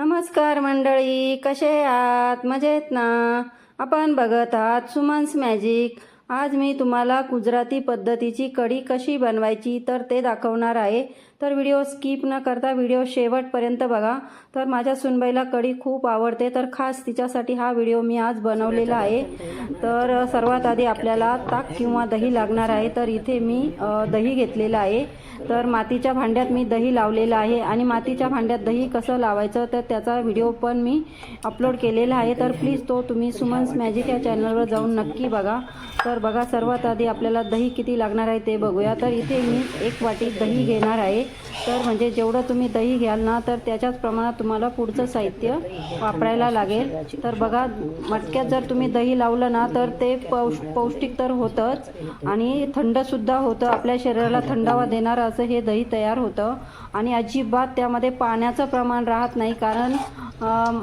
नमस्कार मंडळी कसे आहात? मजेत ना? आपण बघत आहात सुमन्स मॅजिक. आज मी तुम्हाला गुजराती पद्धतीची कढी कशी बनवायची तर ते दाखवणार आहे. तर व्हिडिओ स्किप न करता व्हिडिओ शेवटपर्यंत बघा. तर माझ्या सुनबाईला कढी खूप आवडते. तर खास तिच्यासाठी हा व्हिडिओ मी आज बनवलेला आहे. तर सर्वात आधी आपल्याला ताक किंवा दही लागणार आहे. तर इथे मी दही घेतलेलं आहे. तर मातीच्या भांड्यात मी दही लावलेलं आहे. आणि मातीच्या भांड्यात दही कसं लावायचं तर त्याचा व्हिडिओ पण मी अपलोड केलेला आहे. तर प्लीज तो तुम्ही सुमन्स मॅजिक या चॅनलवर जाऊन नक्की बघा. तर बघा सर्वात आधी आपल्याला दही किती लागणार आहे ते बघूया. तर इथे मी एक वाटी दही घेणार आहे. तर म्हणजे जेवढं तुम्ही दही घ्याल ना तर त्याच्याच प्रमाणात तुम्हाला पुढचं साहित्य वापरायला लागेल. तर बघा मटक्यात जर तुम्ही दही लावलं ना तर ते पौष पौष्टिक तर होतंच आणि थंडसुद्धा होतं. आपल्या शरीराला थंडावा देणारं असं हे दही तयार होतं. आणि अजिबात त्यामध्ये पाण्याचं प्रमाण राहत नाही कारण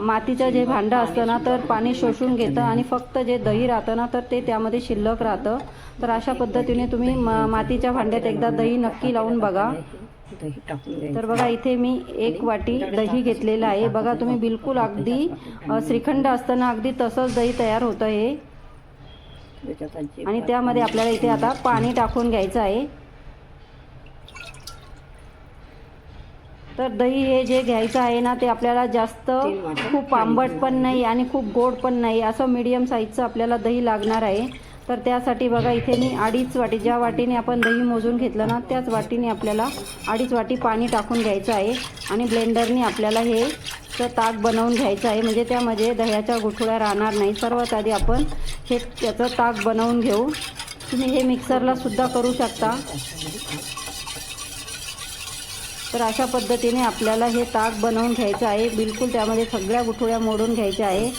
मातीचं जे भांडं असतं ना तर पाणी शोषून घेतं आणि फक्त जे दही राहतं ना तर ते त्यामध्ये शिल्लक राहतं. तर अशा पद्धतीने तुम्ही म- मातीच्या भांड्यात एकदा दही नक्की लावून बघा. दही टाकून द्यायचं. तर बघा इथे मी एक वाटी दही घेतलेलं आहे. बघा तुम्ही बिलकुल अगदी श्रीखंड असताना अगदी तसंच दही तयार होतं हे. आणि त्यामध्ये आपल्याला इथे आता पाणी टाकून घ्यायचं आहे. तर दही हे जे घ्यायचं आहे ना ते आपल्याला जास्त खूप आंबट पण नाही आणि खूप गोड पण नाही. असं मीडियम साईजचं आपल्याला दही लागणार आहे. तर त्यासाठी बघा इथे मी अडीच वाटी ज्या वाटीने आपण दही मोजून घेतलं ना त्याच वाटीने आपल्याला अडीच वाटी पाणी टाकून घ्यायचं आहे. आणि ब्लेंडरने आपल्याला हे ताक बनवून घ्यायचं आहे. म्हणजे त्यामध्ये दह्याच्या गुठळ्या राहणार नाही. सर्वात आधी आपण हे त्याचं ताक बनवून घेऊ. तुम्ही हे मिक्सरला सुद्धा करू शकता. तर अशा पद्धतीने आपल्याला हे ताक बनवून घ्यायचं आहे. बिलकुल त्यामध्ये सगळ्या गुठळ्या मोडून घ्यायच्या आहे.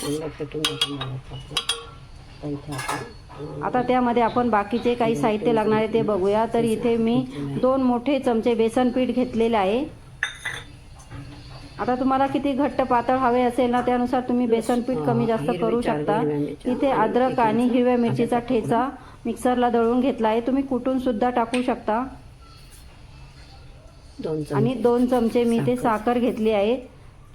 आता त्यामध्ये आपण बाकीचे काही साहित्य लागणार आहे ते बघूया. तर इथे मी दोन मोठे चमचे बेसन पीठ घेतलेले आहे. आता तुम्हाला किती घट्ट पातळ हवे असेल ना त्यानुसार तुम्ही बेसन पीठ कमी जास्त करू शकता. इथे अद्रक आणि हिरव्या मिरचीचा ठेचा मिक्सरला दळून घेतला आहे. तुम्ही कुटून सुद्धा टाकू शकता. दोन आणि दोन चमचे मी ते साखर घेतली आहे.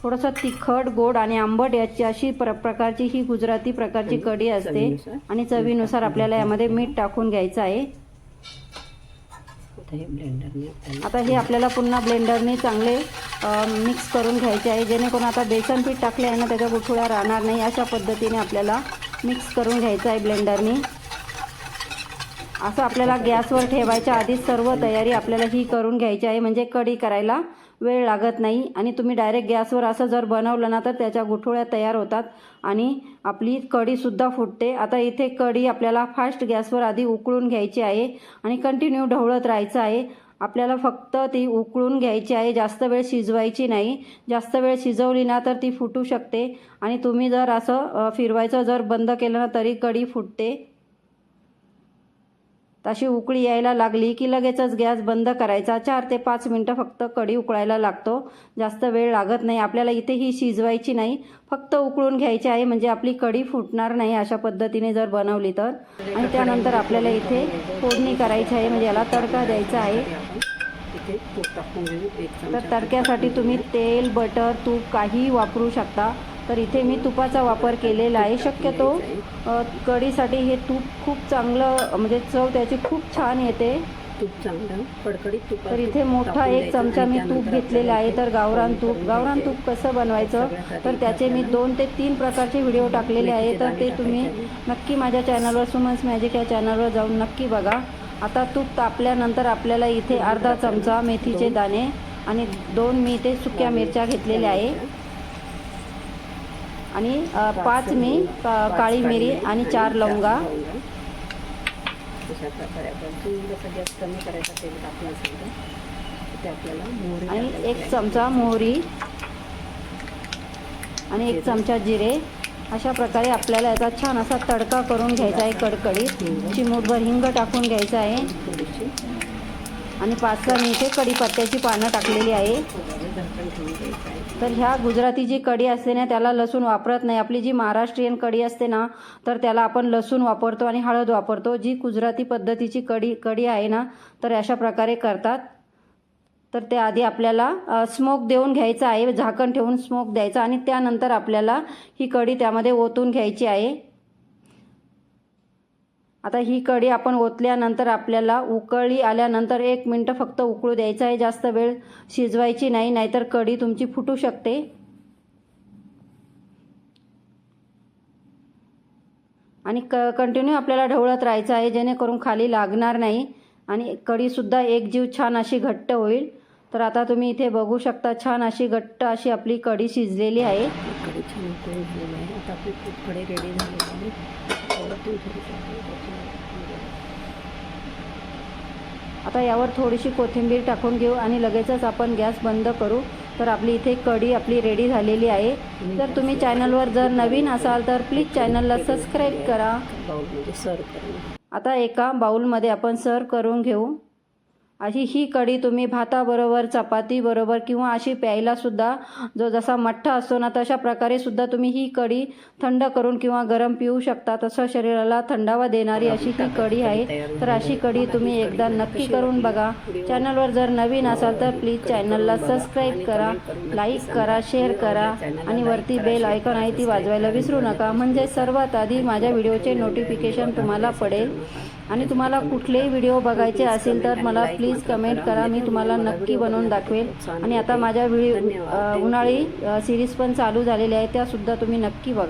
थोडंसं तिखट गोड आणि आंबट याची अशी प्र प्रकारची ही गुजराती प्रकारची कढी असते. आणि चवीनुसार आपल्याला यामध्ये मीठ टाकून घ्यायचं आहे. आता हे आपल्याला आता हे आपल्याला पुन्हा ब्लेंडरने चांगले मिक्स करून घ्यायचे आहे. जेणेकरून आता बेसन पीठ टाकले आहे ना त्याच्या गुठळ्या राहणार नाही. अशा पद्धतीने आपल्याला मिक्स करून घ्यायचं आहे ब्लेंडरने. असं आपल्याला गॅसवर ठेवायच्या आधी सर्व तयारी आपल्याला ही करून घ्यायची आहे. म्हणजे कढी करायला वेळ लागत नाही आणि तुम्ही डायरेक्ट गॅसवर असं जर बनवलं ना तर त्याच्या गुठोळ्या तयार होतात आणि आपली कढीसुद्धा फुटते. आता इथे कढी आपल्याला फास्ट गॅसवर आधी उकळून घ्यायची आहे आणि कंटिन्यू ढवळत राहायचं आहे. आपल्याला फक्त ती उकळून घ्यायची आहे जास्त वेळ शिजवायची नाही. जास्त वेळ शिजवली ना तर ती फुटू शकते. आणि तुम्ही जर असं फिरवायचं जर बंद केलं ना तरी कढी फुटते. तशी उकळी यायला लागली की लगेचच गॅस बंद करायचा. चार ते पाच मिनटं फक्त कढी उकळायला लागतो. जास्त वेळ लागत नाही. आपल्याला इथे ही शिजवायची नाही. फक्त उकळून घ्यायची आहे. म्हणजे आपली कढी फुटणार नाही अशा पद्धतीने जर बनवली तर. आणि त्यानंतर आपल्याला इथे फोडणी करायची आहे. म्हणजे याला तडका द्यायचा आहे. तर तडक्यासाठी तुम्ही तेल बटर तूप काहीही वापरू शकता. तर इथे मी तुपाचा वापर केलेला आहे. शक्यतो कढीसाठी हे तूप खूप चांगलं म्हणजे चव त्याची खूप छान येते. तूप चांगलं कडकडीत तूप तर इथे मोठा एक चमचा मी तूप घेतलेला आहे. तर गावरान तूप. गावरान तूप कसं बनवायचं? तर त्याचे मी दोन ते तीन प्रकारचे व्हिडिओ टाकलेले आहे. तर ते तुम्ही नक्की माझ्या चॅनलवर सुमन्स मॅजिक या चॅनलवर जाऊन नक्की बघा. आता तूप तापल्यानंतर आपल्याला इथे अर्धा चमचा मेथीचे दाणे आणि दोन मी इथे सुक्या मिरच्या घेतलेल्या आहे. आणि पाच मी काळी मिरी आणि चार लवंगा. अशा प्रकारे आपण कमी करायचा तेल टाकलं असेल तर आपल्याला मोहरी आणि एक चमचा मोहरी आणि एक चमचा जिरे. अशा प्रकारे आपल्याला याचा छान असा तडका करून घ्यायचा आहे कडकडीत. चिमूटभर हिंग टाकून घ्यायचं आहे. आणि पाच सहा मिनिटे कढीपत्त्याची पानं टाकलेली आहे. तर ह्या गुजराती जी कढी असते ना त्याला लसूण वापरत नाही. आपली जी महाराष्ट्रीयन कढी असते ना तर त्याला आपण लसूण वापरतो आणि हळद वापरतो. जी गुजराती पद्धतीची कढी कढी आहे ना तर अशा प्रकारे करतात. तर ते आधी आपल्याला स्मोक देऊन घ्यायचा आहे. झाकण ठेवून स्मोक द्यायचा आणि त्यानंतर आपल्याला ही कढी त्यामध्ये ओतून घ्यायची आहे. आता ही कढी आपण ओतल्यानंतर आपल्याला उकळी आल्यानंतर एक मिनटं फक्त उकळू द्यायचं आहे. जास्त वेळ शिजवायची नाही नाहीतर कढी तुमची फुटू शकते. आणि क कंटिन्यू आपल्याला ढवळत राहायचं आहे जेणेकरून खाली लागणार नाही. आणि कढीसुद्धा एकजीव छान अशी घट्ट होईल. तर आता तुम्ही इथे बघू शकता छान अशी घट्ट अशी आपली कढी शिजलेली आहे. छान उकळून झालेली आहे. आता आपली खूप कढी रेडी झालेली आहे आपण कोथिंबीर आता यावर थोडीशी कोथिंबीर टाकून घेऊ आणि लगेचच आपण गॅस बंद करू. तर आपली इथे कढी आपली रेडी झालेली आहे. जर तुम्ही चॅनलवर जर नवीन असाल तर प्लीज चॅनलला सबस्क्राईब करा. आता एका बाउलमध्ये आपण सर्व करून घेऊ. अशी ही कढी तुम्ही भाताबरोबर चपातीबरोबर किंवा अशी प्यायलासुद्धा जो जसा मठ्ठा असतो ना तशा प्रकारे सुद्धा तुम्ही ही कढी थंड करून किंवा गरम पिऊ शकता. तसं शरीराला थंडावा देणारी अशी ही कढी आहे. तर अशी कढी तुम्ही एकदा नक्की करून बघा. चॅनलवर जर नवीन असाल तर प्लीज चॅनलला सबस्क्राईब करा लाईक करा शेअर करा आणि वरती बेल आयकॉन आहे ती वाजवायला विसरू नका. म्हणजे सर्वात आधी माझ्या व्हिडिओचे नोटिफिकेशन तुम्हाला पडेल. आणि तुम्हाला कुठलेही व्हिडिओ बघायचे असेल तर मला प्लीज कमेंट करा. मी तुम्हाला नक्की बनवून दाखवेल आणि आता माझ्या व्हिडिओ उन्हाळी सिरीज पण चालू झालेली आहे त्यासुद्धा तुम्ही नक्की बघा.